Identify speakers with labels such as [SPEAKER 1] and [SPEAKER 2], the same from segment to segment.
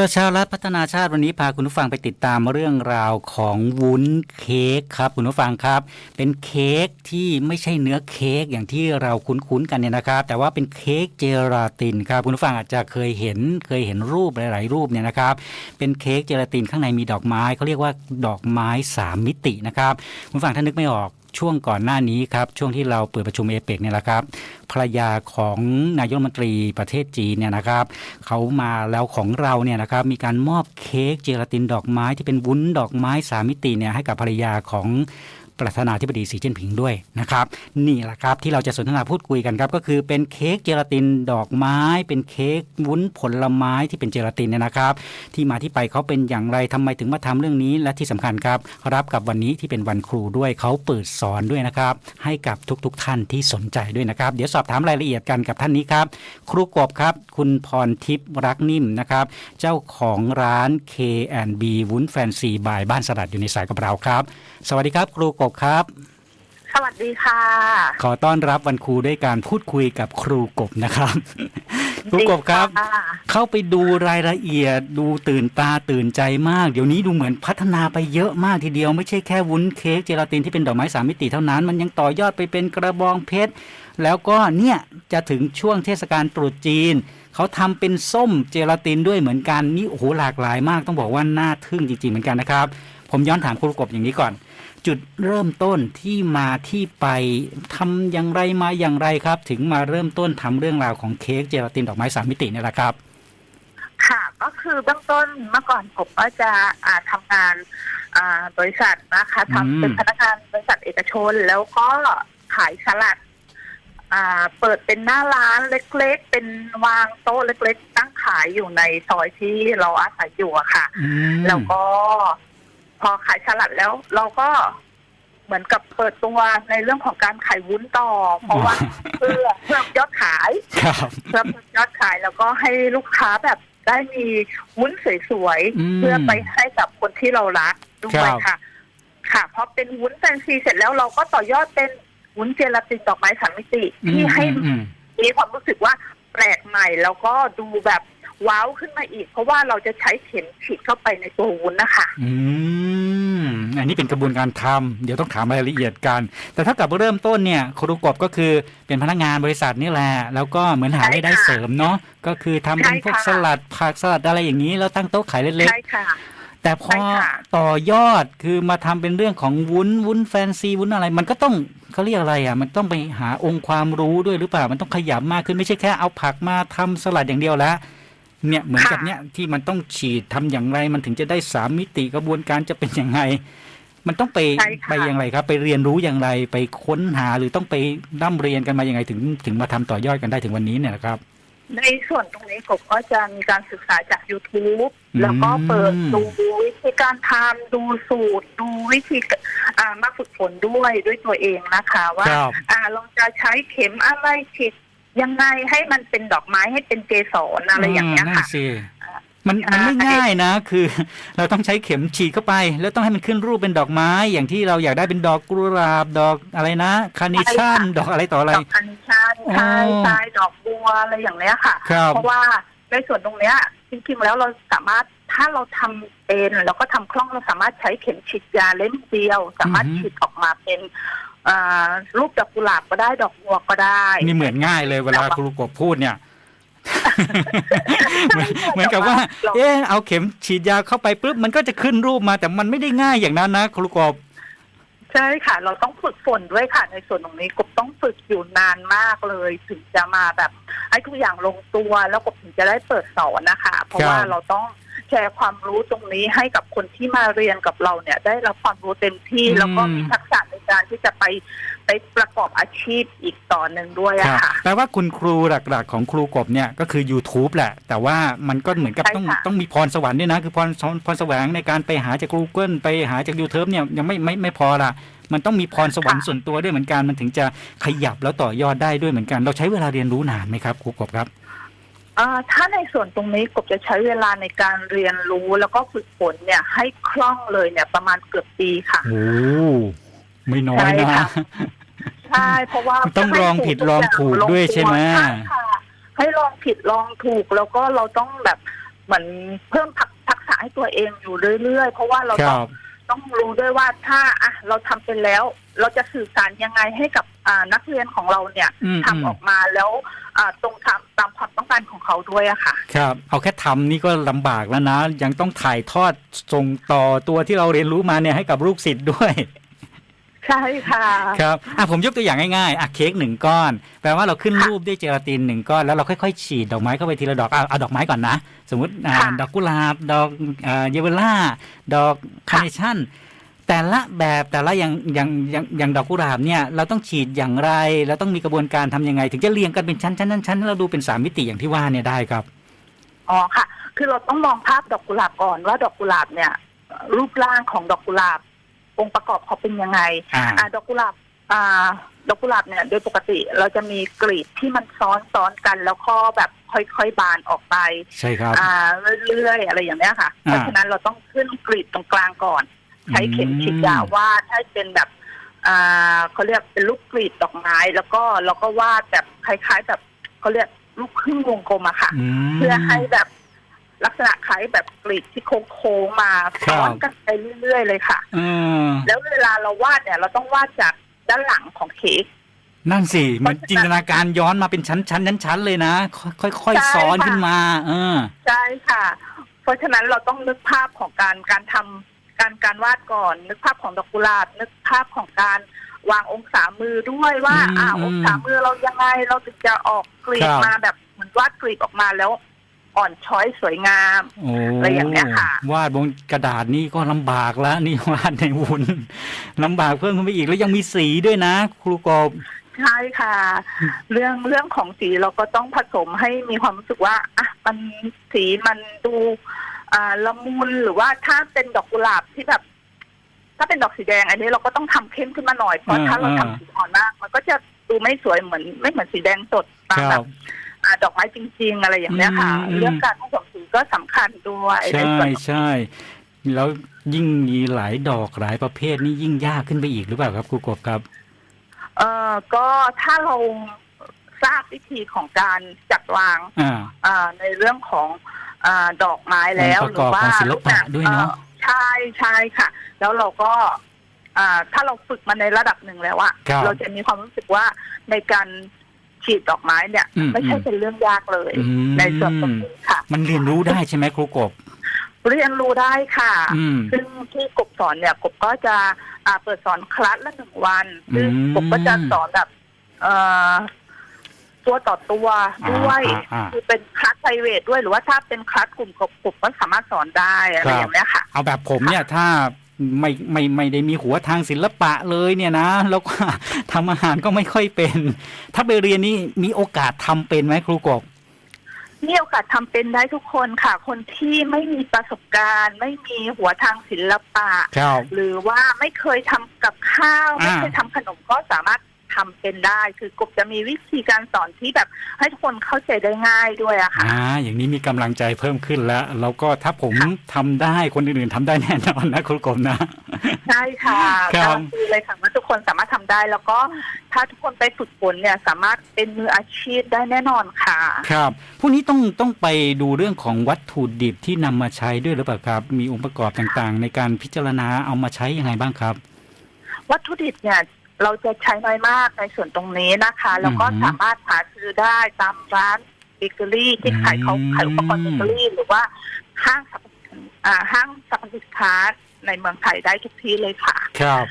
[SPEAKER 1] ประชารัฐพัฒนาชาติวันนี้พาคุณผู้ฟังไปติดตามเรื่องราวของวุ้นเค้กครับคุณผู้ฟังครับ เป็นเค้กที่ไม่ใช่เนื้อเค้กอย่างที่เราคุ้นๆกันเนี่ยนะครับ แต่ว่าเป็นเค้กเจลาตินครับคุณผู้ฟังอาจจะเคยเห็นเคยเห็นรูปหลาย ๆ รูปเนี่ยนะครับ เป็นเค้กเจลาตินข้างในมีดอกไม้เขาเรียกว่าดอกไม้สามมิตินะครับคุณผู้ฟังถ้านึกไม่ออก ช่วงก่อนหน้านี้ครับช่วงที่เราเปิดประชุมเอเปกเนี่ยแหละครับภรรยาของนายกรัฐมนตรีประเทศจีนเนี่ยนะครับเขามาแล้วของเราเนี่ยนะครับมีการมอบเค้กเจลาตินดอกไม้ที่เป็นวุ้นดอกไม้สามมิติเนี่ยให้กับภรรยาของ ประธานาธิบดีสีจิ้นผิงด้วยนะครับนี่แหละครับที่เราจะสนทนาพูดคุยกันครับก็คือเป็นเค้กเจลาตินดอกไม้ เป็นเค้กวุ้นผลไม้ที่เป็นเจลาตินเนี่ยนะครับ ที่มาที่ไปเขาเป็นอย่างไรทำไมถึงมาทำเรื่องนี้และที่สำคัญครับรับกับวันนี้ที่เป็นวันครูด้วยเขาเปิดสอนด้วยนะครับ ให้กับทุกๆทท่านที่สนใจด้วยนะครับ เดี๋ยวสอบถามรายละเอียดกันกับท่านนี้ครับ ครูกบครับ คุณพรทิพย์รักนิ่มนะครับ เจ้าของร้าน K&B วุ้นแฟนซีบายบ้านสลัดอยู่ในสายกับเราครับ สวัสดีครับ ครูกบครับ
[SPEAKER 2] สวัสดีค่ะ
[SPEAKER 1] ขอต้อนรับวันครูด้วยการพูดคุยกับครูกบนะครับ ครูกบครับ
[SPEAKER 2] ดีะ
[SPEAKER 1] เข้าไปดูรายละเอียดดูตื่นตาตื่นใจมาก เดี๋ยวนี้ดูเหมือนพัฒนาไปเยอะมากทีเดียว ไม่ใช่แค่วุ้นเค้กเจลาตินที่เป็นดอกไม้สามมิติเท่านั้น มันยังต่อยอดไปเป็นกระบองเพชรแล้วก็เนี่ยจะถึงช่วงเทศกาลตรุษจีนเขาทำเป็นส้มเจลาตินด้วยเหมือนกันนี่โอ้โหหลากหลายมาก ต้องบอกว่าน่าทึ่งจริงๆเหมือนกันนะครับ ผมย้อนถามครูกบอย่างนี้ก่อน จุดเริ่มต้นที่มาที่ไปทำอย่างไรมาอย่างไรครับ ถึงมาเริ่มต้นทำเรื่องราวของเค้กเจลาตินดอกไม้สามมิติเนี่ยแหละครับ
[SPEAKER 2] ค่ะก็คือเบื้องต้นเมื่อก่อนผมก็จะอ่าทำงานอ่าบริษัทนะคะ
[SPEAKER 1] อืม
[SPEAKER 2] ทำเป็นพนักงานบริษัทเอกชน แล้วก็ขายสลัดอ่าเปิดเป็นหน้าร้านเล็ก ๆ เป็นวางโต๊ะเล็ก ๆ ตั้งขายอยู่ในซอยที่เราอาศัยอยู่อะค่ะ
[SPEAKER 1] อืม
[SPEAKER 2] แล้วก็ พอขายสลัดแล้วเราก็เหมือนกับเปิดตัวในเรื่องของการขายวุ้นต่อ เพราะว่าเพื่อเพื่อยอดขาย
[SPEAKER 1] ครับ
[SPEAKER 2] เพื่อเพิ่มยอดขายแล้วก็ให้ลูกค้าแบบได้มีวุ้นสวย
[SPEAKER 1] อืม
[SPEAKER 2] ๆเพื่อไปให้กับคนที่เรารักด้ว
[SPEAKER 1] ครั
[SPEAKER 2] ย
[SPEAKER 1] บ
[SPEAKER 2] ค่ะ ค่ะเพราะเป็นวุ้นแฟนซีเสร็จแล้วเราก็ต่อยอดเป็นวุ้นเจลาตินดอกไม้สามมิติที่ให้
[SPEAKER 1] อืมอืม
[SPEAKER 2] มีความรู้สึกว่าแปลกใหม่แล้วก็ดูแบบ ว้าวขึ้นมาอีก เพราะว่าเราจะใช้เข็มฉีดเข้าไปในตัววุ้นนะคะ
[SPEAKER 1] อืมอันนี้เป็นกระบวนการทำเดี๋ยวต้องถามรายละเอียดกัน แต่ถ้ากับเริ่มต้นเนี่ยครูกบก็คือเป็นพนักงานบริษัทนี่แหละ แล้วก็เหมือนหารายได้
[SPEAKER 2] ใช่ค่ะ
[SPEAKER 1] เสริมเนาะก็คือทำเป็น
[SPEAKER 2] ใช่
[SPEAKER 1] พวก
[SPEAKER 2] ค่ะ
[SPEAKER 1] สลัดผักสลัดอะไรอย่างนี้ แล้วตั้งโต๊ะขายเล็ก
[SPEAKER 2] ใช่ค่ะ
[SPEAKER 1] ๆแต่พอ
[SPEAKER 2] ใช่ค่ะ
[SPEAKER 1] ต่อยอดคือมาทำเป็นเรื่องของวุ้นวุ้นแฟนซีวุ้นอะไร มันก็ต้องเขาเรียกอะไรอะ มันต้องไปหาองค์ความรู้ด้วยหรือเปล่า มันต้องขยับมากขึ้นไม่ใช่แค่เอาผักมาทำสลัดอย่างเดียวแล้ว เนี่ยเหมือนกับ
[SPEAKER 2] ค่ะ
[SPEAKER 1] เนี่ยที่มันต้องฉีดทำอย่างไร มันถึงจะได้สามมิติกระบวนการจะเป็นยังไง มันต้องไป
[SPEAKER 2] ใช่ค่ะ
[SPEAKER 1] ไปอย่างไรครับ ไปเรียนรู้อย่างไรไปค้นหาหรือต้องไปร่ำเรียนกันมาอย่างไงถึงถึงมาทำต่อยอดกันได้ถึงวันนี้เนี่ยนะครับ
[SPEAKER 2] ในส่วนตรงนี้กบก็จะมีการศึกษาจาก YouTube
[SPEAKER 1] อืม
[SPEAKER 2] แล้วก็เปิดดูวิธีการทำดูสูตร ดูวิธีอ่ามาฝึกฝนด้วยด้วยตัวเองนะคะ ว่า
[SPEAKER 1] ครับ
[SPEAKER 2] อ่าเราจะใช้เข็มอะไรฉีด ยังไงให้มันเป็นดอกไม้ให้เป็นเกสรอะไรอย่างเงี้ย
[SPEAKER 1] นั่น
[SPEAKER 2] ค่ะ
[SPEAKER 1] สิมันมันไม่ง่ายนะ คือ เราต้องใช้เข็มฉีดเข้าไป แล้วต้องให้มันขึ้นรูปเป็นดอกไม้ อย่างที่เราอยากได้เป็นดอกกุหลาบดอกอะไรนะคาร์เนชั่น
[SPEAKER 2] ใช่ค่ะ
[SPEAKER 1] ดอกอะไรต่ออะไร
[SPEAKER 2] ดอกคันชันใช่
[SPEAKER 1] อ๋อ
[SPEAKER 2] ใช่ดอกบัวอะไรอย่างเงี้ยค่ะ
[SPEAKER 1] ครับ
[SPEAKER 2] เพราะว่าในส่วนตรงเนี้ยจริงๆแล้วเราสามารถถ้าเราทำเป็นเราก็ทำคล่องเราสามารถใช้เข็มฉีดยาเล่มเดียว สามารถ
[SPEAKER 1] อือฮึ
[SPEAKER 2] ฉีดออกมาเป็น อ่ารูปดอกกุหลาบก็ได้ดอกบัวก็ได้
[SPEAKER 1] นี่เหมือนง่ายเลยเวลาครูกบพูดเนี่ยเหมือนเหมือนกับว่า เอ๊ะเอาเข็มฉีดยาเข้าไปปุ๊บมันก็จะขึ้นรูปมา แต่มันไม่ได้ง่ายอย่างนั้นนะครูกบ
[SPEAKER 2] ใช่ค่ะ เราต้องฝึกฝนด้วยค่ะในส่วนตรงนี้กบต้องฝึกอยู่นานมากเลย ถึงจะมาแบบให้ทุกอย่างลงตัวแล้วกบถึงจะได้เปิดสอนนะคะ เพราะว่า
[SPEAKER 1] ครับ
[SPEAKER 2] เราต้อง แชร์ความรู้ตรงนี้ให้กับคนที่มาเรียนกับเราเนี่ย ได้รับความรู้เต็มที่แล้วก็มีทักษะในการที่จะไปไปประกอบอาชีพอีกต่อหนึ่งด้วย
[SPEAKER 1] ค
[SPEAKER 2] อะ
[SPEAKER 1] รับ
[SPEAKER 2] ค่ะ
[SPEAKER 1] แปลว่าคุณครูหลักๆ ของครูกบเนี่ยก็คือ YouTube แหละ แต่ว่ามันก็เหมือนกับ
[SPEAKER 2] ใช่
[SPEAKER 1] ต้อง
[SPEAKER 2] ค่ะ
[SPEAKER 1] ต้องมีพรสวรรค์ด้วยนะ คือพรพรแสวงในการไปหาจาก Google ไปหาจาก YouTube เนี่ยยังไม่ไม่ไม่พอละมันต้องมีพรสวรรค์ส่วนตัวด้วยเหมือนกันมันถึงจะขยับแล้วต่อยอดได้ด้วยเหมือนกัน เราใช้เวลาเรียนรู้นานไหมครับครูกบครับ
[SPEAKER 2] อ่าถ้าในส่วนตรงนี้กบจะใช้เวลาในการเรียนรู้แล้วก็ฝึกฝนเนี่ยให้คล่องเลยเนี่ยประมาณเกือบปีค่ะ
[SPEAKER 1] โอ้ไม่น้อย
[SPEAKER 2] ใช่
[SPEAKER 1] นะ
[SPEAKER 2] ค่ะ ใช่เพราะว่า
[SPEAKER 1] ต้องลองผิดลองถูกด้วยใช่ไหม
[SPEAKER 2] ใช่ค่ะ ให้ลองผิดลองถูกแล้วก็เราต้องแบบเหมือนเพิ่มทักทักษะให้ตัวเองอยู่เรื่อยๆ เพราะว่าเรา
[SPEAKER 1] ค
[SPEAKER 2] ต้
[SPEAKER 1] รั
[SPEAKER 2] อง
[SPEAKER 1] บ
[SPEAKER 2] ต้องรู้ด้วยว่าถ้าอะเราทำเป็นแล้ว เราจะสื่อสารยังไงให้กับอ่านักเรียนของเราเนี่ย
[SPEAKER 1] อืม
[SPEAKER 2] ทำออกมาแล้วอ่า ตรงตามตามความต้องการของเขาด้วยอะค่ะ
[SPEAKER 1] ครับ เอาแค่ทำนี่ก็ลำบากแล้วนะ ยังต้องถ่ายทอดส่งต่อตัวที่เราเรียนรู้มาเนี่ยให้กับลูกศิษย์ด้วย
[SPEAKER 2] ใช่ค่ะ
[SPEAKER 1] ครับอะผมยกตัวอย่างง่ายๆอะเค้กหนึ่งก้อน แปลว่าเราขึ้นรูปด้วยเจลาตินหนึ่งก้อน แล้วเราค่อยๆ ฉีดดอกไม้เข้าไปทีละดอกเอาเอาดอกไม้ก่อนนะ สมมติอ่า
[SPEAKER 2] ค่ะ
[SPEAKER 1] ดอกกุหลาบ ดอกอ่าเยเวล่า ดอกคาร์เนชั่น แต่ละแบบแต่ละอย่างอย่างอย่างอย่างดอกกุหลาบเนี่ยเราต้องฉีดอย่างไรเราต้องมีกระบวนการทำยังไง ถึงจะเรียงกันเป็นชั้นชั้นชั้นชั้นให้เราดูเป็นสามมิติอย่างที่ว่าเนี่ยได้ครับ
[SPEAKER 2] อ๋อค่ะ คือเราต้องมองภาพดอกกุหลาบก่อนว่าดอกกุหลาบเนี่ยเอ่อรูปร่างของดอกกุหลาบองค์ประกอบเขาเป็นยังไง
[SPEAKER 1] อ่า
[SPEAKER 2] อ่าดอกกุหลาบอ่าดอกกุหลาบเนี่ยโดยปกติเราจะมีกลีบที่มันซ้อนซ้อนๆกัน แล้วก็แบบค่อยๆบานออกไป
[SPEAKER 1] ใช่ครับ
[SPEAKER 2] อ่าเรื่อยๆอะไรอย่างเนี้ยค่ะ
[SPEAKER 1] อ่า
[SPEAKER 2] เพราะฉะนั้นเราต้องขึ้นกลีบตรงกลางก่อน ใช้เข็มฉีดยา
[SPEAKER 1] อืม
[SPEAKER 2] วาดให้เป็นแบบอ่าเขาเรียกเป็นลูกกลีบดอกไม้ แล้วก็เราก็วาดแบบคล้ายๆแบบเขาเรียกลูกครึ่งวงกลมอะค่ะ
[SPEAKER 1] ม
[SPEAKER 2] เพื่อให้แบบลักษณะคล้ายแบบกลีบที่โค้งๆมา
[SPEAKER 1] ครับ
[SPEAKER 2] ซ้อนกันไปเรื่อยๆเลยค่ะ
[SPEAKER 1] เออ
[SPEAKER 2] แล้วเวลาเราวาดเนี่ย เราต้องวาดจากด้านหลังของเค้ก
[SPEAKER 1] นั่นสิเหมือนจินตนาการย้อนมาเป็นชั้นชั้นชั้นชั้นเลยนะ ค่อยค่อย
[SPEAKER 2] ใช่
[SPEAKER 1] ๆซ้อน
[SPEAKER 2] ค่ะ
[SPEAKER 1] ขึ้นมา เออ
[SPEAKER 2] ใช่ค่ะ เพราะฉะนั้นเราต้องนึกภาพของการการทำ การการวาดก่อน นึกภาพของดอกกุหลาบนึกภาพของการวางองศามือด้วยว่า
[SPEAKER 1] อืม
[SPEAKER 2] อ่า
[SPEAKER 1] อืม
[SPEAKER 2] องศามือเรายังไง เราถึงจะออกกลีบ
[SPEAKER 1] ครับ
[SPEAKER 2] มาแบบเหมือนวาดกลีบออกมาแล้ว อ่อนช้อยสวยงาม
[SPEAKER 1] โอ้
[SPEAKER 2] อะไรอย่างเงี้ยค่ะ
[SPEAKER 1] วาดบนกระดาษนี่ก็ลำบากแล้วนี่วาดในวุ้นลำบากเพิ่มขึ้นไปอีกแล้วยังมีสีด้วยนะ ครูกบ
[SPEAKER 2] ใช่ค่ะ เรื่องเรื่องของสีเราก็ต้องผสมให้มีความรู้สึกว่าอะมันสีมันดู อ่าละมุนหรือว่าถ้าเป็นดอกกุหลาบที่แบบ ถ้าเป็นดอกสีแดงอันนี้เราก็ต้องทำเข้มขึ้นมาหน่อยเพราะ
[SPEAKER 1] อ่า
[SPEAKER 2] ถ้าเรา
[SPEAKER 1] อ่า
[SPEAKER 2] ทำสีอ่อนมาก มันก็จะดูไม่สวยเหมือน ไม่เหมือนสีแดงสดตาม
[SPEAKER 1] ค
[SPEAKER 2] แบ
[SPEAKER 1] รับบ
[SPEAKER 2] อ่าดอกไม้จริง ๆ อะไรอย่างเนี้ยค่ะ
[SPEAKER 1] อืมอืม
[SPEAKER 2] เรื่องการผสมสีก็สำคัญด้วยใน
[SPEAKER 1] ใช่
[SPEAKER 2] ส่วนของ
[SPEAKER 1] ใช่แล้วยิ่งมีหลายดอกหลายประเภทนี่ยิ่งยากขึ้นไปอีกหรือเปล่าครับครูกบครับ
[SPEAKER 2] เอ่อก็ถ้าเราทราบวิธีของการจัดวาง
[SPEAKER 1] อ่า
[SPEAKER 2] อ่าในเรื่องของ อาดอกไม้แล้ว
[SPEAKER 1] องค์ประกอบของศิลปะด้วยเนอะ
[SPEAKER 2] อ่อใช่ใช่ค่ะ แล้วเราก็ อ่า ถ้าเราฝึกมาในระดับหนึ่งแล้วอะ
[SPEAKER 1] ครับ
[SPEAKER 2] เราจะมีความรู้สึกว่าในการฉีดดอกไม้เนี่ย
[SPEAKER 1] อืม
[SPEAKER 2] ไม่ใช่
[SPEAKER 1] อืม
[SPEAKER 2] เป็นเรื่องยากเลย
[SPEAKER 1] อืม
[SPEAKER 2] ในส่วนตรงนี้ค่ะ
[SPEAKER 1] มันเรียนรู้ได้ใช่ไหมครูกบ
[SPEAKER 2] เรียนรู้ได้ค่ะ
[SPEAKER 1] อืม
[SPEAKER 2] ซึ่งที่กบสอนเนี่ยกบก็จะอ่าเปิดสอนคลาสละหนึ่งวัน ซึ่ง
[SPEAKER 1] อืม
[SPEAKER 2] กบก็จะสอนแบบเอ่อ ตัวต่อตัวด้วย
[SPEAKER 1] อ่าอ่าอ่า
[SPEAKER 2] คือเป็นคลาสไพรเวทด้วยหรือว่าถ้าเป็นคลาสกลุ่มกบกบก็สามารถสอนได้อะไร
[SPEAKER 1] ครับ
[SPEAKER 2] อย่างเนี้ยค่ะ
[SPEAKER 1] เอาแบบผมเนี่ยถ้าไม่ไม่ไม่ได้มีหัวทางศิลปะเลยเนี่ยนะ แล้วก็ ทำอาหารก็ไม่ค่อยเป็น ถ้าไปเรียนนี่มีโอกาสทำเป็นไหมครูกบ
[SPEAKER 2] มีโอกาสทำเป็นได้ทุกคนค่ะ คนที่ไม่มีประสบการณ์ ไม่มีหัวทางศิลปะ
[SPEAKER 1] ครับ
[SPEAKER 2] หรือว่าไม่เคยทำกับข้าว
[SPEAKER 1] อ่า
[SPEAKER 2] ไม่เคยทำขนมก็สามารถ ทำเป็นได้ คือกบจะมีวิธีการสอนที่แบบให้ทุกคนเข้าใจได้ง่ายด้วยอะค่ะ
[SPEAKER 1] อ่าอย่างนี้มีกำลังใจเพิ่มขึ้นแล้ว แล้วก็ถ้าผมทำได้คนอื่นๆทำได้แน่นอนนะครูกบนะ
[SPEAKER 2] ใช่ค่ะ
[SPEAKER 1] ครับ
[SPEAKER 2] การันตีเลยค่ะว่าทุกคนสามารถทำได้ แล้วก็ถ้าทุกคนไปฝึกฝนเนี่ยสามารถเป็นมืออาชีพได้แน่นอนค่ะ
[SPEAKER 1] ครับพวกนี้ต้องต้องไปดูเรื่องของวัตถุดิบที่นำมาใช้ด้วยหรือเปล่าครับ มีองค์ประกอบต่างๆ ในการพิจารณาเอามาใช้ยังไงบ้างครับ
[SPEAKER 2] วัตถุดิบเนี่ย เราจะใช้น้อยมากในส่วนตรงนี้นะคะ แล้วก็
[SPEAKER 1] อือหือ
[SPEAKER 2] สามารถหาซื้อได้ตามร้านเบเกอรี่ที่ขายเขา
[SPEAKER 1] อืม
[SPEAKER 2] ขายอุปกรณ์เบเกอรี่ หรือว่าห้างสรรพอ่าห้างสรรพสินค้าในเมืองไทยได้ทุกที่เลยค่ะ
[SPEAKER 1] ครับ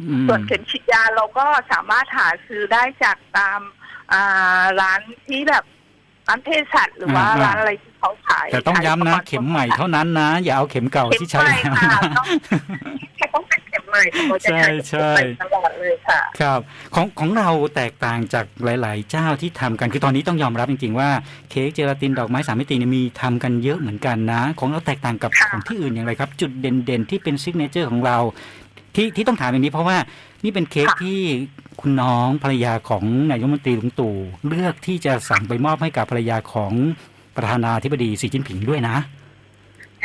[SPEAKER 1] อืม
[SPEAKER 2] ส่วนเข็มฉีดยาเราก็สามารถหาซื้อได้จากตามอ่าร้านที่แบบร้านเภสัชหรือว่า
[SPEAKER 1] อ่า
[SPEAKER 2] ร้านอะไรที่เขาขาย
[SPEAKER 1] แต่ต้องย้ำนะ
[SPEAKER 2] ขายอุปกรณ์
[SPEAKER 1] เข็มใหม่เท่านั้นนะ อย่าเอาเข็มเก่า
[SPEAKER 2] เข็ม
[SPEAKER 1] ที่ใช้
[SPEAKER 2] ใหม่
[SPEAKER 1] แล้ว
[SPEAKER 2] ค่ะ
[SPEAKER 1] นะ
[SPEAKER 2] ต้องแค่ต้องเป็นเข็มใหม่เราจะใช้
[SPEAKER 1] ใช่
[SPEAKER 2] เข็มใหม่ตลอดเลยค่ะ
[SPEAKER 1] ครับของของเราแตกต่างจากหลาย ๆ เจ้าที่ทำกันคือตอนนี้ต้องยอมรับจริง ๆ ว่าเค้กเจลาตินดอกไม้สามมิติเนี่ยมีทำกันเยอะเหมือนกันนะ ของเราแตกต่างกับ
[SPEAKER 2] ค่ะ
[SPEAKER 1] ของที่อื่นอย่างไรครับ จุดเด่น ๆ ที่เป็นซิกเนเจอร์ของเรา ที่ที่ต้องถามอย่างนี้เพราะว่านี่เป็นเค้กที่คุณน้องภรรยาของนายกรัฐมนตรีลุงตู่เลือกที่จะสั่งไปมอบให้กับภรรยาของประธานาธิบดีสีจิ้นผิงด้วยนะ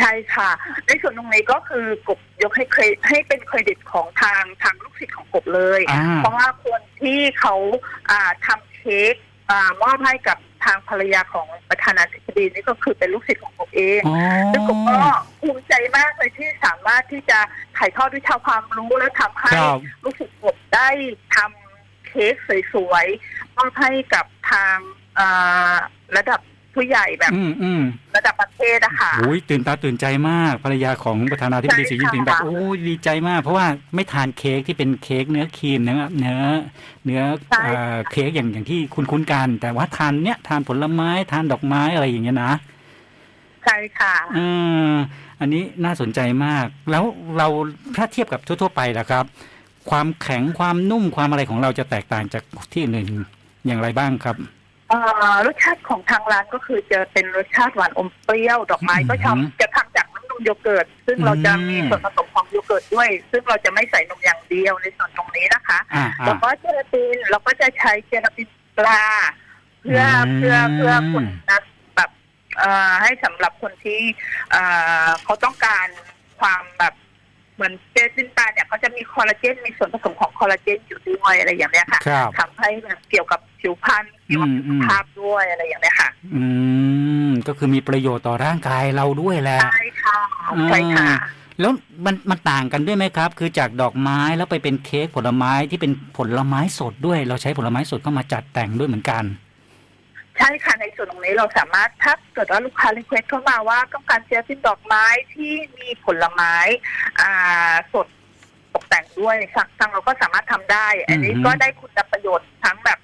[SPEAKER 2] ใช่ค่ะ ในส่วนตรงนี้ก็คือกบยกให้เครดให้เป็นเครดิตของทางทางลูกศิษย์ของกบเลย
[SPEAKER 1] อ่า
[SPEAKER 2] เพราะว่าคนที่เขาอ่าทำเค้กอ่ามอบให้กับทางภรรยาของประธานาธิบดีนี่ก็คือเป็นลูกศิษย์ของผมเอง
[SPEAKER 1] อ๋อ
[SPEAKER 2] ซึ่งผมก็ภูมิใจมากเลยที่สามารถที่จะถ่ายทอดวิชาความรู้และทำให้
[SPEAKER 1] ครับ
[SPEAKER 2] ลูกศิษย์ผมได้ทำเค้กสวยๆมอบให้กับทางอ่าระดับ ผู้ใหญ่แบบ
[SPEAKER 1] อืมอืม
[SPEAKER 2] ระดับประเทศนะคะ
[SPEAKER 1] โอ้ยตื่นตาตื่นใจมากภรรยาของประธานาธิบดี
[SPEAKER 2] ใช่
[SPEAKER 1] สีจิ้นผิงแบบ
[SPEAKER 2] ค่ะ
[SPEAKER 1] โอ้ยดีใจมาก เพราะว่าไม่ทานเค้กที่เป็นเค้กเนื้อครีมเนื้อเนื้อเนื้อ
[SPEAKER 2] ใช่
[SPEAKER 1] เอ่อเค้กอย่างอย่างที่คุณคุ้นๆกัน แต่ว่าทานเนี้ยทานผลไม้ทานดอกไม้อะไรอย่างเงี้ยนะ
[SPEAKER 2] ใช่ค่ะ
[SPEAKER 1] เอออันนี้น่าสนใจมาก แล้วเราถ้าเทียบกับทั่ว ๆ ไปล่ะครับ ความแข็งความนุ่มความอะไรของเราจะแตกต่างจากที่อื่นอย่างไรบ้างครับ
[SPEAKER 2] เอ่อ รสชาติของทางร้านก็คือจะเป็นรสชาติหวานอมเปรี้ยว ดอกไม้ก็
[SPEAKER 1] อืม
[SPEAKER 2] ทำจะทำจากน้ำนมโยเกิร์ต ซึ่งเราจะมี
[SPEAKER 1] อืม
[SPEAKER 2] ส่วนผสมของโยเกิร์ตด้วย ซึ่งเราจะไม่ใส่นมอย่างเดียวในส่วนตรงนี้นะคะ
[SPEAKER 1] อ่า
[SPEAKER 2] แล้ว
[SPEAKER 1] อ่า
[SPEAKER 2] ก็เจลาตินเราก็จะใช้เจลาตินปลา เพื่อ
[SPEAKER 1] อืม
[SPEAKER 2] เพื่อเพื่อคนนัดแบบเอ่อให้สำหรับคนที่เอ่อเขาต้องการความแบบเหมือนเจลาตินปลาเนี่ยเขาจะมีคอลลาเจนมีส่วนผสมของคอลลาเจนอยู่ด้วยอะไรอย่างเนี้ยค่ะ
[SPEAKER 1] ครับ
[SPEAKER 2] ทำให้แบบเกี่ยวกับผิวพรรณ เกี่ยวกับ
[SPEAKER 1] อืม
[SPEAKER 2] สุขภาพด้วยอะไรอย่างเนี้ยค่ะ
[SPEAKER 1] อืม ก็คือมีประโยชน์ต่อร่างกายเราด้วยแหละ
[SPEAKER 2] ใช่ค่ะใช่ค่ะ
[SPEAKER 1] อ่าแล้วมันมันต่างกันด้วยไหมครับ คือจากดอกไม้แล้วไปเป็นเค้กผลไม้ที่เป็นผลไม้สดด้วย เราใช้ผลไม้สดเข้ามาจัดแต่งด้วยเหมือนกัน
[SPEAKER 2] ใช่ค่ะในส่วนตรงนี้เราสามารถถ้าเกิดว่าลูกค้ารีเควสเข้ามาว่าต้องการเจลฟินดอกไม้ที่มีผลไม้ อ่าสดตกแต่งด้วยทางเราก็สามารถทำได้ อันนี้
[SPEAKER 1] อือฮึ
[SPEAKER 2] ก็ได้คุณประโยชน์ทั้งแบบ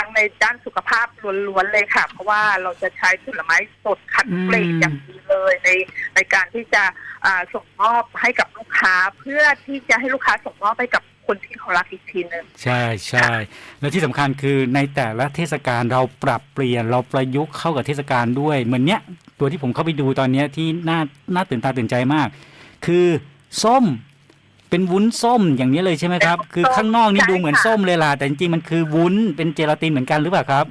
[SPEAKER 2] ทั้งในด้านสุขภาพล้วนๆเลยค่ะ เพราะว่าเราจะใช้ผลไม้สดคัดเกรดอย่างดีเลยในในการที่จะอ่าส่งมอบให้กับลูกค้า เพื่อที่จะให้ลูกค้าส่งมอบไปกับคนที่เขารักอีกทีหนึ่ง
[SPEAKER 1] ใช่ใช่แล้วที่สำคัญคือในแต่ละเทศกาลเราปรับเปลี่ยนเราประยุกต์เข้ากับเทศกาลด้วยเหมือนเนี้ยตัวที่ผมเข้าไปดูตอนเนี้ยที่น่าน่าตื่นตาตื่นใจมาก คือส้ม เป็นวุ้นส้มอย่างนี้เลยใช่ไหมครับ
[SPEAKER 2] เป็นวุ้นส้ม
[SPEAKER 1] คือข้างนอกนี่
[SPEAKER 2] ใช่
[SPEAKER 1] ดูเหมือน
[SPEAKER 2] ค่ะ
[SPEAKER 1] ส้มเลยล่ะแต่จริงๆมันคือวุ้นเป็นเจลาตินเหมือนกันหรือเปล่าครับ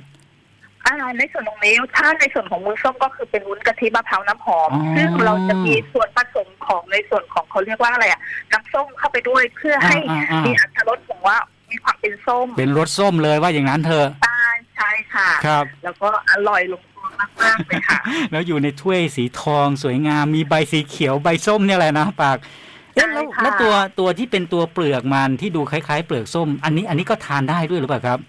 [SPEAKER 2] อ่าในส่วนตรงนี้ถ้าในส่วนของวุ้นส้มก็คือเป็นวุ้นกะทิมะพร้าวน้ำหอม
[SPEAKER 1] อ๋อ
[SPEAKER 2] ซึ่งเราจะมีส่วนผสมของในส่วนของเขาเรียกว่าอะไรอะน้ำส้มเข้าไปด้วยเพื่อให้
[SPEAKER 1] อ่าอ่า
[SPEAKER 2] มี
[SPEAKER 1] อ่า
[SPEAKER 2] อรรถรสของว่ามีความเป็นส้ม
[SPEAKER 1] เป็นรสส้มเลยว่าอย่างนั้นเธอะ
[SPEAKER 2] ใช่ใช่ค่ะ
[SPEAKER 1] ครับ
[SPEAKER 2] แล้วก็อร่อยลงตัวมากๆเลยค่ะ
[SPEAKER 1] แล้วอยู่ในถ้วยสีทองสวยงามมีใบสีเขียวใบส้มเนี่ยแหละนะปาก เอ๊ะแล้ว
[SPEAKER 2] ใช่ค่ะ
[SPEAKER 1] แล้วตัวตัวที่เป็นตัวเปลือกมันที่ดูคล้ายๆ เปลือกส้ม อันนี้อันนี้ก็ทานได้ด้วยหรือเปล่าครับ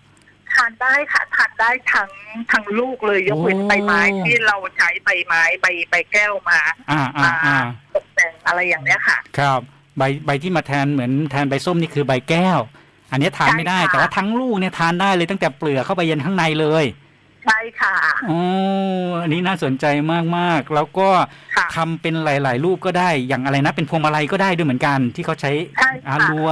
[SPEAKER 2] ทานได้ค่ะทานได้ทั้งทั้งลูกเลยยกเว้น
[SPEAKER 1] โอ้
[SPEAKER 2] ใบไม้ที่เราใช้ใบไม้ใบใบแก้วมา
[SPEAKER 1] อ่าอ่าอ่า
[SPEAKER 2] ตกแต่งอะไรอย่างเนี้ยค่ะ
[SPEAKER 1] ครับ ใบใบที่มาแทนเหมือนแทนใบส้มนี่คือใบแก้ว อันนี้ทานไม่ได้
[SPEAKER 2] ใช่ค่ะ
[SPEAKER 1] แต่ว่าทั้งลูกเนี่ยทานได้เลยตั้งแต่เปลือกเข้าไปยันข้างในเลย
[SPEAKER 2] ใช่ค่ะ
[SPEAKER 1] โอ้อันนี้น่าสนใจมากๆ แล้วก็
[SPEAKER 2] ค่ะ
[SPEAKER 1] ทำเป็นหลาย ๆ รูปก็ได้ อย่างอะไรนะ เป็นพวงมาลัยก็ได้ด้วยเหมือนกัน ที่เขาใช้
[SPEAKER 2] ใช่ค่ะ
[SPEAKER 1] อารัว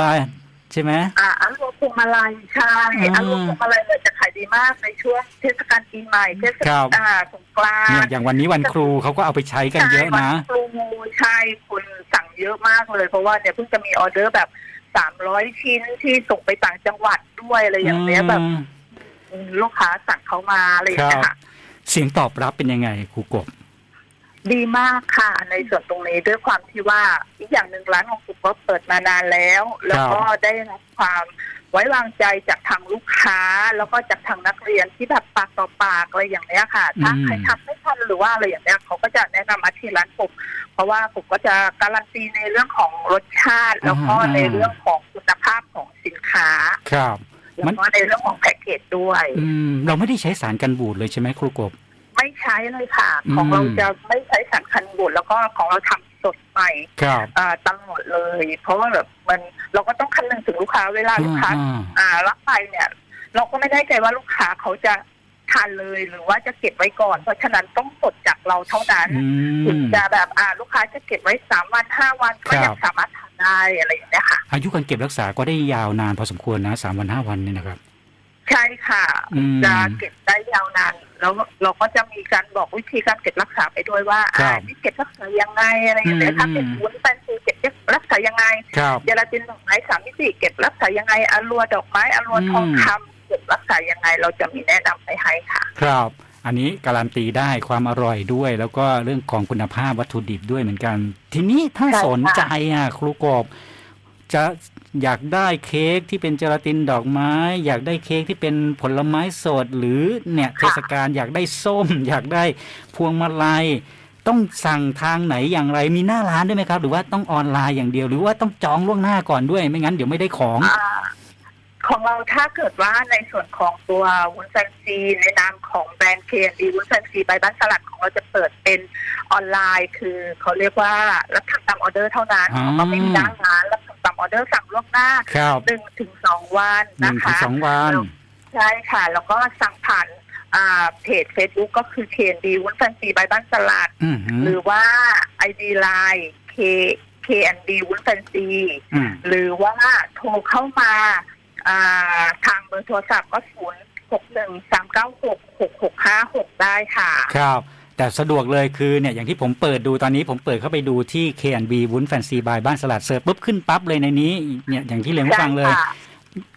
[SPEAKER 1] ใช่ไหม
[SPEAKER 2] อ่าอันรวมพวงมาลัยใช่
[SPEAKER 1] อืม
[SPEAKER 2] อันรวมพวงมาลัยเลยจะขายดีมากในช่วงเทศกาลปีใหม่เทศ
[SPEAKER 1] ครั
[SPEAKER 2] กา
[SPEAKER 1] บ
[SPEAKER 2] ลอ่าสงกราน
[SPEAKER 1] เนี่ย
[SPEAKER 2] ต์
[SPEAKER 1] อย่างวันนี้วันครูเขาก็เอาไปใช้กันเยอะนะ
[SPEAKER 2] ใช่วันครูใช่คนสั่งเยอะมากเลย เพราะว่าเนี่ยเพิ่งจะมีออเดอร์แบบสามร้อยชิ้นที่ส่งไปต่างจังหวัดด้วยอะไรอย่างเงี้ยแบบ
[SPEAKER 1] อืม
[SPEAKER 2] ลูกค้าสั่งเขามาอะไรอย่างเงี้ย
[SPEAKER 1] ครั
[SPEAKER 2] ค่ะ
[SPEAKER 1] บเสียงตอบรับเป็นยังไงครูกบ
[SPEAKER 2] ดีมากค่ะในส่วนตรงนี้ด้วยความที่ว่าอีกอย่างหนึ่งร้านของคุณก็เปิดมานานแล้ว แล้วก็ได้รับความไว้วางใจจากทางลูกค้าแล้วก็จากทางนักเรียนที่แบบปากต่อปากอะไรอย่างเนี้ยค่ะ ถ้า
[SPEAKER 1] อืม
[SPEAKER 2] ใครทำไม่ทันหรือว่าอะไรอย่างเนี้ยเขาก็จะแนะนำมาที่ร้านผมเพราะว่าผมก็จะการันตีในเรื่องของรสชาติ แล้วก็ในเรื่องของคุณภาพของสินค้า
[SPEAKER 1] ครับ
[SPEAKER 2] แล้ว
[SPEAKER 1] มัน
[SPEAKER 2] ก็ในเรื่องของแพ็กเกจด้วย
[SPEAKER 1] อืม เราไม่ได้ใช้สารกันบูดเลยใช่ไหมครูกบ
[SPEAKER 2] ไม่ใช้เลยค่ะ
[SPEAKER 1] อืม
[SPEAKER 2] ของเราจะไม่ใช้สารคันบูดแล้วก็ของเราทำสดใหม่
[SPEAKER 1] ครับ
[SPEAKER 2] อ่าตลอดเลย เพราะว่าแบบมันเราก็ต้องคำนึงถึงลูกค้าเวลาลูกค้า
[SPEAKER 1] อ่า
[SPEAKER 2] อ่ารับไปเนี่ย เราก็ไม่ได้ใจว่าลูกค้าเขาจะทานเลยหรือว่าจะเก็บไว้ก่อน เพราะฉะนั้นต้องสดจากเราเท่านั้น
[SPEAKER 1] อื
[SPEAKER 2] ถึง
[SPEAKER 1] ม
[SPEAKER 2] จะแบบอ่าลูกค้าจะเก็บไว้สามวันห้าวันก็ยัง
[SPEAKER 1] ครับ
[SPEAKER 2] สามารถทาน ได้อะไรอย่างเงี้ยค่ะ
[SPEAKER 1] อายุการเก็บรักษาก็ได้ยาวนานพอสมควรนะสามวันห้าวันเนี่ยนะครับ
[SPEAKER 2] ใช่ค่ะ
[SPEAKER 1] อืม
[SPEAKER 2] จะเก็บได้ยาวนานแล้วเราก็จะมีการบอกวิธีการเก็บรักษาไปด้วยว่า
[SPEAKER 1] ครั
[SPEAKER 2] อ่า
[SPEAKER 1] บ
[SPEAKER 2] นี่เก็บรักษายังไงอะไรอย่างเงี้ย
[SPEAKER 1] อืม
[SPEAKER 2] ถ้าเป็นวุ้นแฟนซีเก็บรักษายังไง
[SPEAKER 1] ครับ
[SPEAKER 2] เจลาตินดอกไม้สามมิติเก็บรักษายังไงอลัวดอกไม้อลัว
[SPEAKER 1] อืม
[SPEAKER 2] ทองคำเก็บรักษายังไง เราจะมีแนะนำไปให้ค่ะ
[SPEAKER 1] ครับ อันนี้การันตีได้ความอร่อยด้วย แล้วก็เรื่องของคุณภาพวัตถุดิบด้วยเหมือนกัน ทีนี้ถ้า
[SPEAKER 2] ใช่ค่ะ
[SPEAKER 1] สนใจอะครูกบจะอยากได้เค้กที่เป็นเจลาตินดอกไม้ อยากได้เค้กที่เป็นผลไม้สดหรือเนี่ยเทศกาลอยากได้ส้ม อยากได้พวงมาลัย ต้องสั่งทางไหนอย่างไรมีหน้าร้านด้วยไหมครับ หรือว่าต้องออนไลน์อย่างเดียว หรือว่าต้องจองล่วงหน้าก่อนด้วยไม่งั้นเดี๋ยวไม่ได้ของ
[SPEAKER 2] อ่า ของเราถ้าเกิดว่าในส่วนของตัววุ้นแฟนซีในนามของแบรนด์เคนดีวุ้นแฟนซีใบบ้านสลัดของเราจะเปิดเป็นออนไลน์ คือเขาเรียกว่ารับทำตามออเดอร์เท่านั้น
[SPEAKER 1] อ่า
[SPEAKER 2] ของเราไม่มีหน้าร้านรับทำตามออเดอร์สั่งล่วงหน้า
[SPEAKER 1] ครับ
[SPEAKER 2] หนึ่งถึงสองวัน
[SPEAKER 1] หนึ่
[SPEAKER 2] นะ
[SPEAKER 1] งถึง
[SPEAKER 2] คะ
[SPEAKER 1] สองวัน
[SPEAKER 2] ใช่ค่ะ แล้วก็สั่งผ่านอ่าเพจ Facebook ก็คือเคนดีวุ้นแฟนซีใบบ้านสลัด
[SPEAKER 1] อืมฮึ
[SPEAKER 2] หรือว่า ID Line K K and D วุ้นแฟนซี
[SPEAKER 1] อืม
[SPEAKER 2] หรือว่าโทรเข้ามาอ่า ทางเบอร์โทรศัพท์ก็ศูนย์หกหนึ่งสามเก้าหกหกหกห้าหกได้ค่ะ
[SPEAKER 1] ครับ แต่สะดวกเลยคือเนี่ยอย่างที่ผมเปิดดูตอนนี้ผมเปิดเข้าไปดูที่ K&B วุ้นแฟนซีบายบ้านสลัดเสิร์ฟปุ๊บขึ้นปั๊บเลยในนี้เนี่ยอย่างที่เรียนให้ฟังเลย
[SPEAKER 2] ได้ค่ะ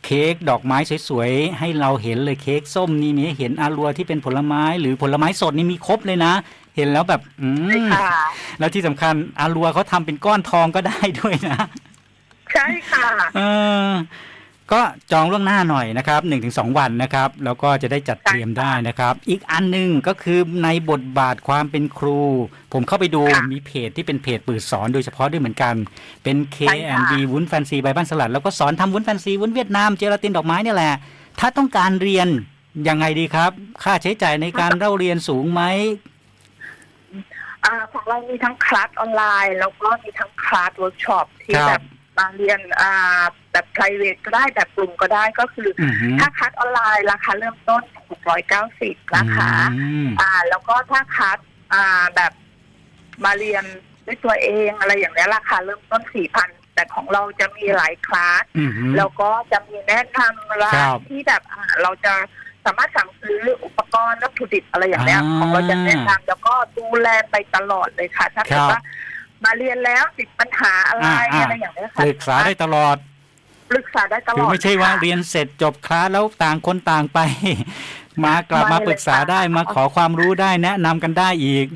[SPEAKER 1] เค้กดอกไม้สวยๆ ให้เราเห็นเลยเค้กส้มนี่มีให้เห็นอารัวที่เป็นผลไม้หรือผลไม้สดนี่มีครบเลยนะ เห็นแล้วแบบ อื
[SPEAKER 2] ใช่
[SPEAKER 1] ม
[SPEAKER 2] ค่ะ
[SPEAKER 1] แล้วที่สำคัญอารัวเขาทำเป็นก้อนทองก็ได้ด้วยนะ
[SPEAKER 2] ใช่ค่ะ
[SPEAKER 1] เออ ก็จองล่วงหน้าหน่อยนะครับ1นถึงสวันนะครับ แล้วก็จะได้จัดเตรียมได้นะครับ อีกอันหนึ่งก็คือในบทบาทความเป็นครู ผมเข้าไปดู
[SPEAKER 2] ค่ะ
[SPEAKER 1] มีเพจที่เป็นเพจปืดสอนโดยเฉพาะด้วยเหมือนกัน เป็น K
[SPEAKER 2] ใช่ค่ะ
[SPEAKER 1] and B วุ้นแฟนซีใบบ้านสลัด แล้วก็สอนทำวุ้นแฟนซีวุ้นเวียดนามเจลาตินดอกไม้เนี่ยแหละ ถ้าต้องการเรียนยังไงดีครับ ค่าใช้จ่ายในการเล่าเรียนสูงไหม
[SPEAKER 2] อ่าของเรามีทั้งคลาสออนไลน์ แล้วก็มีทั้งคลาสเวิร์กช็อปที่
[SPEAKER 1] ครับ
[SPEAKER 2] แบบ มาเรียนอ่าแบบ p r i v a t ก็ได้แบบกลุ่มก็ได้ก็คืออ
[SPEAKER 1] อือหือ
[SPEAKER 2] ถ้าคลาสออนไลน์ราคาเริ่มต้น 690 นะคะ
[SPEAKER 1] อืม
[SPEAKER 2] อ่า แล้วก็ถ้าคลาสอ่าแบบมาเรียนด้วยตัวเองอะไรอย่างนี้ยราคาเริ่มต้น 4,000แต่ของเราจะมีหลายคลาส
[SPEAKER 1] อือหือ
[SPEAKER 2] แล้วก็จะมีแนะนำร้า
[SPEAKER 1] ครั
[SPEAKER 2] น
[SPEAKER 1] บ
[SPEAKER 2] ที่แบบอ่าเราจะสามารถสั่งซื้ออุปกรณ์วัตถุดิบอะไรอย่างเนี้ย
[SPEAKER 1] อ่า
[SPEAKER 2] ของเราจะแนะนำแล้วก็ดูแลไปตลอดเลยค่ะ ถ้าเกิด
[SPEAKER 1] ครับ
[SPEAKER 2] ว่า มาเรียนแล้วติดปัญหาอะไร
[SPEAKER 1] อ่าอ่า
[SPEAKER 2] อะไรอย่างเนี้ย
[SPEAKER 1] ป
[SPEAKER 2] ค่ะ
[SPEAKER 1] รึกษาได้ตลอด
[SPEAKER 2] ปรึกษาได้ตลอด
[SPEAKER 1] คือไม่ใช่ว่า
[SPEAKER 2] ค่ะ
[SPEAKER 1] เรียนเสร็จจบคลาสแล้วต่างคนต่างไป มากลับมา
[SPEAKER 2] ไม่เลย
[SPEAKER 1] ปรึกษาได้
[SPEAKER 2] ค่ะ
[SPEAKER 1] มาขอความรู้ได้แนะนำกันได้อีก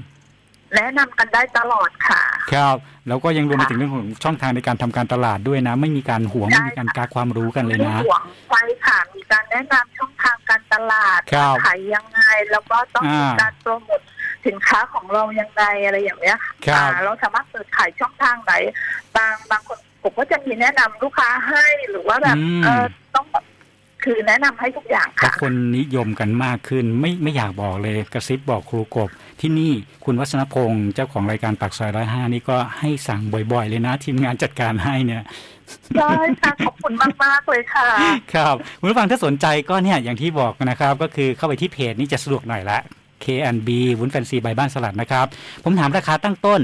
[SPEAKER 2] แนะนำกันได้ตลอดค่ะ
[SPEAKER 1] ครับแล้วก็ยังรวมไป
[SPEAKER 2] ค่ะ
[SPEAKER 1] ถึงเรื่องของช่องทางในการทำการตลาดด้วยนะ ไม่มีการหวง
[SPEAKER 2] ใช่
[SPEAKER 1] ไม่มีการกาความรู้กันเลย
[SPEAKER 2] ไม่
[SPEAKER 1] นะ
[SPEAKER 2] ห่วงใช่ค่ะมีการแนะนำช่องทางการตลาด
[SPEAKER 1] ครับ
[SPEAKER 2] ขายยังไง แล้วก็ต้องมี
[SPEAKER 1] อ่า
[SPEAKER 2] การโปรโมท สินค้าของเรายังไงอะไรอย่างเนี้ย
[SPEAKER 1] ครับ
[SPEAKER 2] อ่าเราสามารถเปิดขายช่องทางไหนบางบางคนผมก็จะมีแนะนำลูกค้าให้หรือว่าแบบ
[SPEAKER 1] อืม
[SPEAKER 2] เออต้องแบบคือแนะนำให้ทุกอย่าง
[SPEAKER 1] เพราะ
[SPEAKER 2] ค่ะ
[SPEAKER 1] คนนิยมกันมากขึ้นไม่ไม่อยากบอกเลยกระซิบบอกครูกบ ที่นี่คุณวัฒนพงศ์เจ้าของรายการปากซอยร้อยห้านี่ก็ให้สั่งบ่อยๆ เลยนะ ทีมงานจัดการให้เนี่ย
[SPEAKER 2] ใช่ค่ะขอบคุณมากมาก ๆ เลยค่ะ
[SPEAKER 1] ครับคุณผู้ฟังถ้าสนใจก็เนี่ยอย่างที่บอกนะครับ ก็คือเข้าไปที่เพจนี่จะสะดวกหน่อยละ K&B วุ้นแฟนซีใบบ้านสลัดนะครับ ผมถามราคาตั้งต้น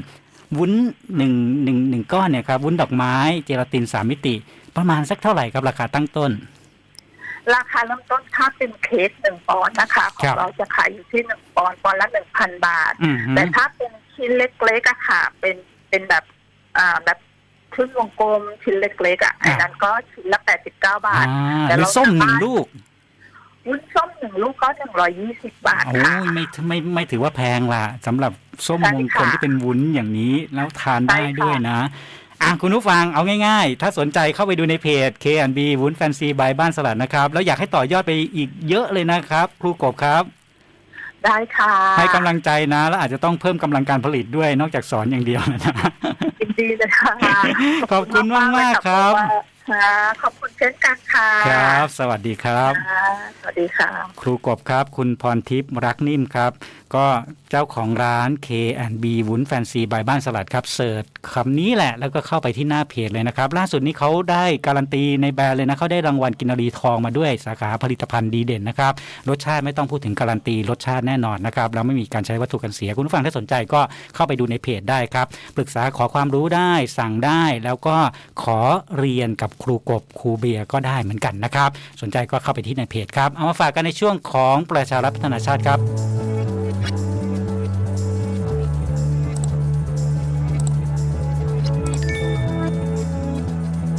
[SPEAKER 1] วุ้นหนึ่งหนึ่งหนึ่งก้อนเนี่ยครับ วุ้นดอกไม้เจลาตินสามมิติ ประมาณสักเท่าไหร่ครับ ราคาตั้งต้น
[SPEAKER 2] ราคาเริ่มต้นถ้าเป็นเค้กหนึ่งปอนด์นะคะขอ
[SPEAKER 1] ครั
[SPEAKER 2] ง
[SPEAKER 1] บ
[SPEAKER 2] เราจะขายอยู่ที่หนึ่งปอนด์ปอนด์ละหนึ่งพันบาท
[SPEAKER 1] อืมฮึ
[SPEAKER 2] แต่ถ้าเป็นชิ้นเล็กๆอะค่ะ เป็นเป็นแบบอ่าแบบครึ่งวงกลมชิ้นเล็กๆอะอันนั้นก็ชิ้นละแปดสิบเก้าบา
[SPEAKER 1] อ่า
[SPEAKER 2] ท แต่
[SPEAKER 1] หรือ
[SPEAKER 2] เรา
[SPEAKER 1] ส้มห
[SPEAKER 2] สามารถ
[SPEAKER 1] นึ่งลูก
[SPEAKER 2] วุ้นส้มหนึ่งลูกก็หนึ่งร้อยยี่สิบบาท
[SPEAKER 1] โอ้
[SPEAKER 2] ค่ะ
[SPEAKER 1] ยไม่ไม่ไม่ถือว่าแพงล่ะสำหรับส้ม
[SPEAKER 2] ใช่
[SPEAKER 1] มงคล
[SPEAKER 2] ค่ะ
[SPEAKER 1] ที่เป็นวุ้นอย่างนี้แล้วทานได้
[SPEAKER 2] ใช่ค่ะ
[SPEAKER 1] ด้วยนะ อะคุณผู้ฟังเอาง่ายๆ ถ้าสนใจเข้าไปดูในเพจ K&B วุ้นแฟนซีบายบ้านสลัดนะครับ แล้วอยากให้ต่อยอดไปอีกเยอะเลยนะครับ ครูกบครับ
[SPEAKER 2] ได้ค่ะ
[SPEAKER 1] ให้กำลังใจนะ แล้วอาจจะต้องเพิ่มกำลังการผลิตด้วยนอกจากสอนอย่างเดียวนะ
[SPEAKER 2] ยินดีเลยค่ะ
[SPEAKER 1] ขอบคุณมากๆครับ
[SPEAKER 2] ค่ะขอบคุณเช่นกันค่ะ
[SPEAKER 1] ครับสวัสดีครับ
[SPEAKER 2] ค่ะสวัสดีค่ะ
[SPEAKER 1] ครูกบครับ คุณพรทิพย์รักนิ่มครับ ก็เจ้าของร้าน K&B วุ้นแฟนซีบายบ้านสลัดครับเสิร์ชคำนี้แหละ แล้วก็เข้าไปที่หน้าเพจเลยนะครับ ล่าสุดนี้เขาได้การันตีในแบรนด์เลยนะเขาได้รางวัลกินรีทองมาด้วยสาขาผลิตภัณฑ์ดีเด่นนะครับ รสชาติไม่ต้องพูดถึงการันตี รสชาติแน่นอนนะครับแล้วไม่มีการใช้วัตถุกันเสีย คุณผู้ฟังถ้าสนใจก็เข้าไปดูในเพจได้ครับ ปรึกษาขอความรู้ได้สั่งได้ แล้วก็ขอเรียนกับครูกบครูเบียร์ก็ได้เหมือนกันนะครับสนใจก็เข้าไปที่ในเพจครับเอามาฝากกันในช่วงของประชารัฐพัฒนาชาติครับ with